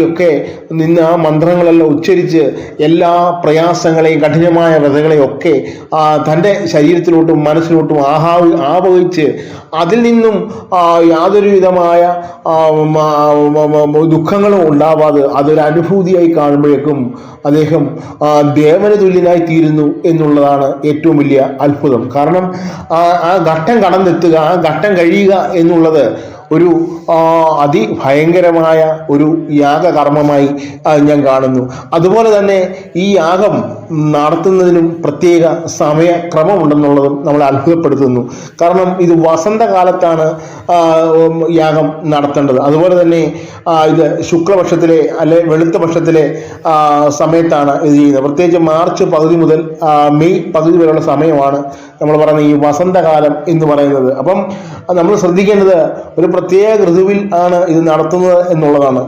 ഒക്കെ നിന്ന് ആ മന്ത്രങ്ങളെല്ലാം ഉച്ചരിച്ച് എല്ലാ പ്രയാസങ്ങളെയും കഠിനമായ വ്യതകളെയും ഒക്കെ തന്റെ ശരീരത്തിലോട്ടും മനസ്സിലോട്ടും ആഹാവി ആവഹിച്ച് അതിൽ നിന്നും യാതൊരു വിധമായ ദുഃഖങ്ങളും ഉണ്ടാവാതെ അതൊരു അനുഭൂതിയായി കാണുമ്പോഴേക്കും അദ്ദേഹം ദേവന തുല്യനായി തീരുന്നു എന്നുള്ളതാണ് ഏറ്റവും വലിയ അത്ഭുതം. കാരണം ആ ആ ഘട്ടം കടന്നെത്തുക ആ ഘട്ടം കഴിയുക എന്നുള്ളത് ഒരു അതിഭയങ്കരമായ ഒരു യാഗകർമ്മമായി ഞാൻ കാണുന്നു. അതുപോലെ തന്നെ ഈ യാഗം നടത്തുന്നതിനും പ്രത്യേക സമയക്രമമുണ്ടെന്നുള്ളതും നമ്മൾ അത്ഭുതപ്പെടുത്തുന്നു. കാരണം ഇത് വസന്തകാലത്താണ് യാഗം നടത്തേണ്ടത്. അതുപോലെ തന്നെ ഇത് ശുക്ലപക്ഷത്തിലെ അല്ലെ വെളുത്ത പക്ഷത്തിലെ സമയത്താണ് ഇത് ചെയ്യുന്നത്. പ്രത്യേകിച്ച് മാർച്ച് പകുതി മുതൽ മെയ് പകുതി വരെയുള്ള സമയമാണ് നമ്മൾ പറയുന്ന ഈ വസന്തകാലം എന്ന് പറയുന്നത്. അപ്പം നമ്മൾ ശ്രദ്ധിക്കേണ്ടത് ഒരു പ്രത്യേക ഋതുവിൽ ആണ് ഇത് നടത്തുന്നത് എന്നുള്ളതാണ്.